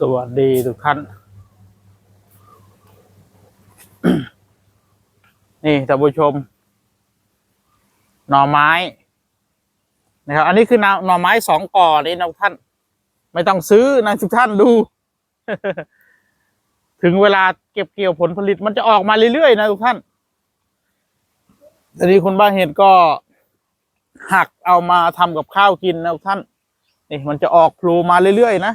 สวัสดีทุกท่าน นี่ท่านผู้ชม หน่อไม้ นะครับ อันนี้คือหน่อหน่อไม้สองก่อนี่นะท่าน ไม่ต้องซื้อนะทุกท่านดู ถึงเวลาเก็บเกี่ยวผลผลิตมันจะออกมาเรื่อยๆนะทุกท่านทีนี้คุณบ้าเห็ดก็หักเอามาทำกับข้าวกินนะทุกท่าน นี่มันจะออกโผล่มาเรื่อยๆนะ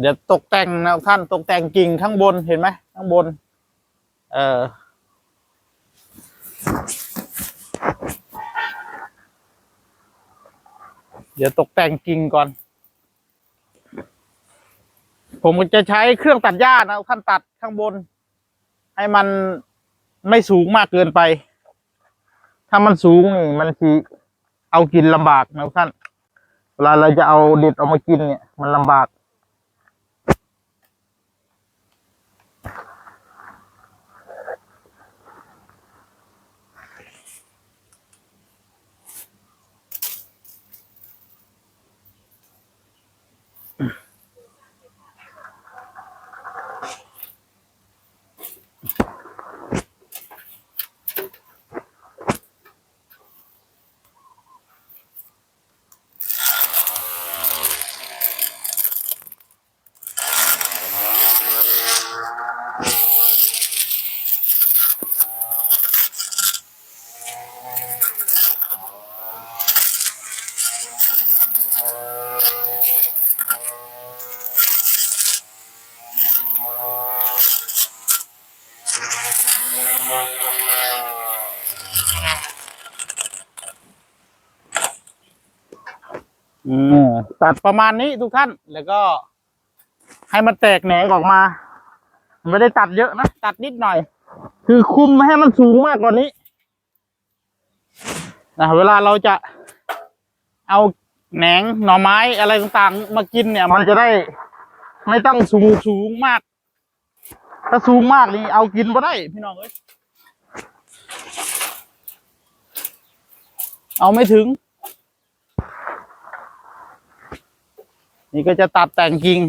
เดี๋ยวตกแต่งนะท่านตกแต่งกิ่งข้างบนเห็นไหมข้างบน เออเดี๋ยวตกแต่งกิ่งก่อน ผมจะใช้เครื่องตัดหญ้านะท่านตัดข้างบน ให้มันไม่สูงมากเกินไป ถ้ามันสูงนี่มันคือเอากินลำบากนะท่าน เวลาเราจะเอาเด็ดออกมากินเนี่ย มันลำบาก ตัดประมาณนี้ทุกท่าน แล้วก็ ให้มันแตกแหนงออกมา ไม่ได้ตัดเยอะนะ ตัดนิดหน่อย คือคุมม่ให้มันสูงมากกว่านี้นะเวลาเราจะเอาแหนงหน่อไม้อะไรต่างๆ มากินเนี่ย มันจะได้ไม่ต้องสูงสูงมาก ถ้าสูงมากนี่เอากินไม่ได้ พี่น้องเอ้ยเอาไม่ถึง นี่ก็จะตัดแต่งกิ่ง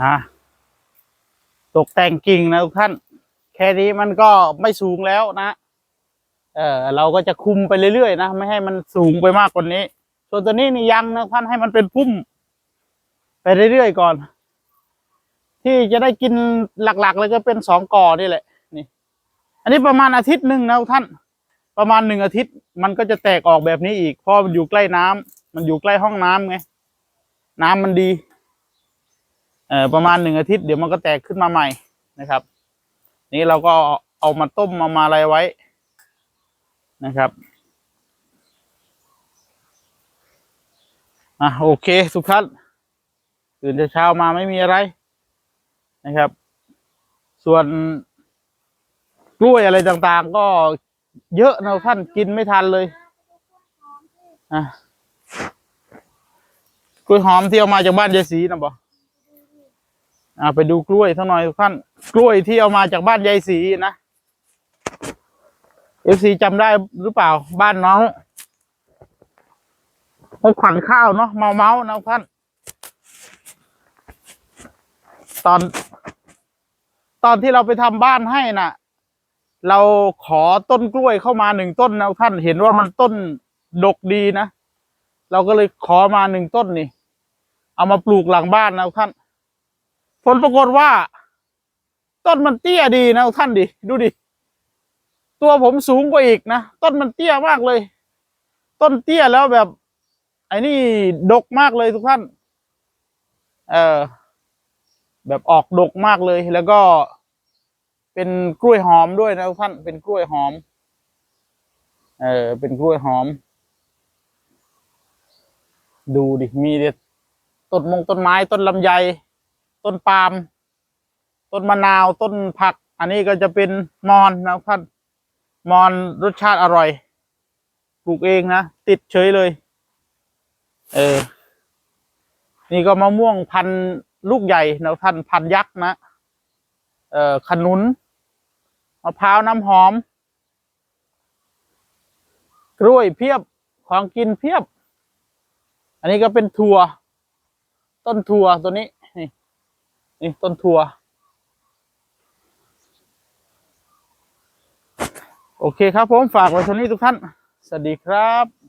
อะ ตกแต่งกิ่งนะทุกท่าน แค่นี้มันก็ไม่สูงแล้วนะ เออเราก็จะคุมไปเรื่อยๆนะ ไม่ให้มันสูงไปมากกว่านี้ ส่วนตัวนี้นี่ยังนะท่านให้มันเป็นพุ่ม ไปเรื่อยๆก่อน ที่จะได้กินหลักๆเลยก็เป็นสองก่อนี่แหละ นี่ อันนี้ประมาณอาทิตย์หนึ่งนะท่าน ประมาณหนึ่งอาทิตย์มันก็จะแตกออกแบบนี้อีกเพราะมันอยู่ใกล้น้ำมันอยู่ใกล้ห้องน้ำไงน้ำมันดี ประมาณหนึ่งอาทิตย์เดี๋ยวมันก็แตกขึ้นมาใหม่นะครับ นี่เราก็เอามาต้มมามาอะไรไว้นะครับอะโอเคทุกท่านตื่นเช้ามาไม่มีอะไรนะครับ ส่วนกล้วยอะไรต่างๆ ก็เยอะนะท่านกินไม่ทันเลยอะกล้วยหอมที่เอามาจากบ้านยายศรีนะบอ อ่าไปดูกล้วยสักหน่อยทุกท่าน กล้วยที่เอามาจากบ้านยายศรีนะเอฟซีจำได้หรือเปล่า บ้านน้องให้ขวัญข้าวเนาะเมาเมาๆนะทุกท่าน ตอน ตอนที่เราไปทำบ้านให้น่ะ เราขอต้นกล้วยเข้ามาหนึ่งต้นนะท่านเห็นว่ามันต้นดกดีนะ เราก็เลยขอมาหนึ่งต้นนี่ เอามาปลูกหลังบ้านนะท่าน ผลปรากฏว่า ต้นมันเตี้ยดีนะท่านดิดูดิ ตัวผมสูงกว่าอีกนะ ต้นมันเตี้ยมากเลย ต้นเตี้ยแล้วแบบ ไอ้นี่ดกมากเลยทุกท่าน เออแบบออกดกมากเลยแล้วก็เป็นกล้วยหอมด้วยนะทุกท่านเป็นกล้วยหอม เออเป็นกล้วยหอม ดูดิมีต้นมงต้นไม้ต้นลำไย ต้นปาล์มต้นมะนาวต้นผัก อันนี้ก็จะเป็นมอนนะทุกท่านมอนรสชาติอร่อยปลูกเองนะ ติดเฉยเลย เออ นี่ก็มะม่วงพันลูกใหญ่นะท่านพันยักษ์นะ เอ่อขนุนมะพร้าวน้ำหอม กล้วยเพียบของกินเพียบ อันนี้ก็เป็นถั่ว ต้นถั่วตัวนี้ นี่ต้นถั่วโอเคครับผมฝากไว้ตรงนี้ทุกท่าน สวัสดีครับ